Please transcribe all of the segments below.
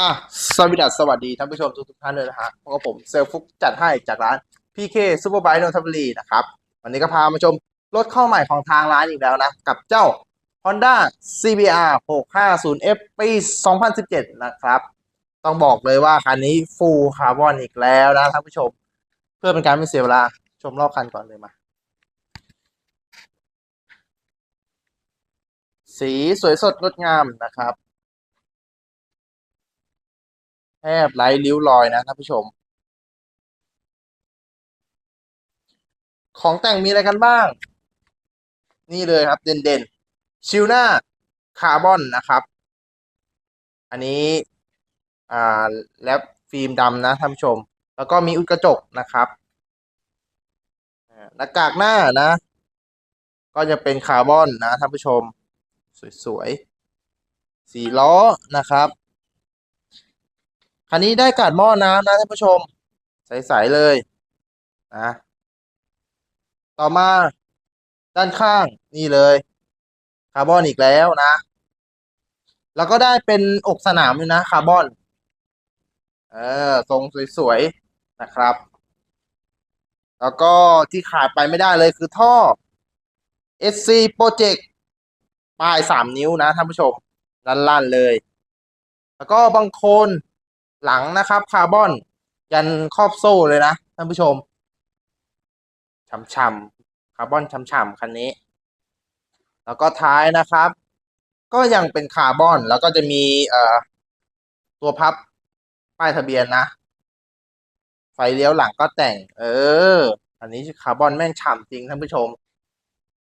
อะสวัสดีสวัสดีท่านผู้ชมทุกท่านเลยนะฮะพบกับผมเซลฟุกจัดให้จากร้าน PK Superbike นนทบุรีนะครับ วันนี้ก็พามาชมรถเข้าใหม่ของทางร้านอีกแล้วนะ กับเจ้า Honda CBR 650F ปี 2017 นะครับ ต้องบอกเลยว่าคันนี้ฟูลคาร์บอนอีกแล้วนะท่านผู้ชม เพื่อเป็นการไม่เสียเวลาชมรอบคันก่อนเลยมา สีสวยสดงดงามนะครับ แทบไร้ริ้วรอยนะท่านผู้ชม ของแต่งมีอะไรกันบ้าง นี่เลยครับ เด่นเด่นชิลหน้าคาร์บอนนะครับ อันนี้อ่าแลปฟิล์มดำนะท่านผู้ชม แล้วก็มีอุดกระจกนะครับหน้ากากหน้านะ ก็จะเป็นคาร์บอนนะท่านผู้ชม สวยๆสีล้อนะครับ คันนี้ได้กาดหม้อน้ำนะท่านผู้ชม ใสๆเลยนะต่อมาด้านข้างนี่เลยคาร์บอนอีกแล้วนะ แล้วก็ได้เป็นอกสนามด้วยนะคาร์บอน เออทรงสวยๆนะครับ แล้วก็ที่ขาดไปไม่ได้เลยคือท่อ SC Project ปลายสามนิ้วนะท่านผู้ชมลั่นๆเลย แล้วก็บางคน หลังนะครับคาร์บอน ยันครอบโซ่เลยนะท่านผู้ชมช่ำๆคาร์บอนช่ำๆคันนี้ แล้วก็ท้ายนะครับ ก็ยังเป็นคาร์บอนแล้วก็จะมีเอ่อตัวพับป้ายทะเบียนนะ ไฟเลี้ยวหลังก็แต่ง เออ อันนี้คาร์บอนแม่งฉ่ำจริงท่านผู้ชม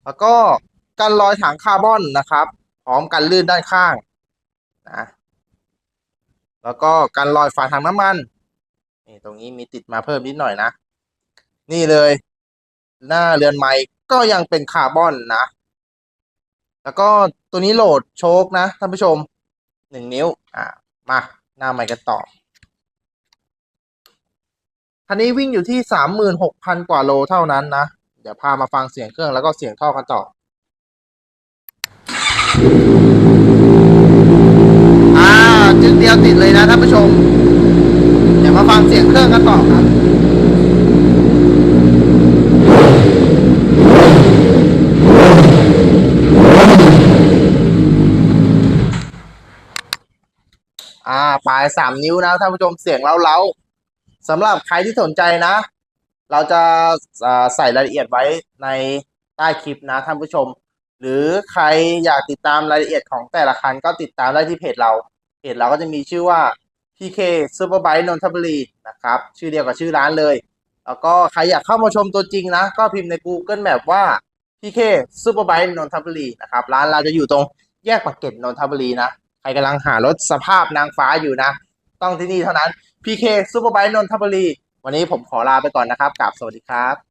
แล้วก็กันรอยถังคาร์บอนนะครับ พร้อมกันลื่นด้านข้างนะ แล้วก็กันรอยฝาถังน้ำมันนี่ตรงนี้มีติดมาเพิ่มนิดหน่อยนะ นี่เลย หน้าเรือนไม้ก็ยังเป็นคาร์บอนนะ แล้วก็ตัวนี้โหลดโชคนะท่านผู้ชมหนึ่งนิ้ว อ่ามาหน้าไม้กันต่อคันนี้วิ่งอยู่ที่สามหมื่นหกพันกว่าโลเท่านั้นนะ เดี๋ยวพามาฟังเสียงเครื่องแล้วก็เสียงท่อกันต่อ อ่าจึงเดียวติดเลยนะท่านผู้ชม เดี๋ยวมาฟังเสียงเครื่องกันต่อครับอ่าปลายสามนิ้วนะท่านผู้ชมเสียงเล้าๆสำหรับใครที่สนใจนะ เราจะใส่รายละเอียดไว้ในใต้คลิปนะท่านผู้ชม หรือใครอยากติดตามรายละเอียดของแต่ละคันก็ติดตามได้ที่เพจเรา เพจเราก็จะมีชื่อว่า PK Superbike นนทบุรีนะครับ ชื่อเดียวกับชื่อร้านเลย แล้วก็ใครอยากเข้ามาชมตัวจริงนะ ก็พิมพ์ใน Google Map ว่า PK Superbike นนทบุรีนะครับ ร้านเราจะอยู่ตรงแยกปากเกร็ดนนทบุรีนะ ใครกำลังหารถสภาพนางฟ้าอยู่นะ ต้องที่นี่เท่านั้น PK Superbike นนทบุรี วันนี้ผมขอลาไปก่อนนะครับกราบสวัสดีครับ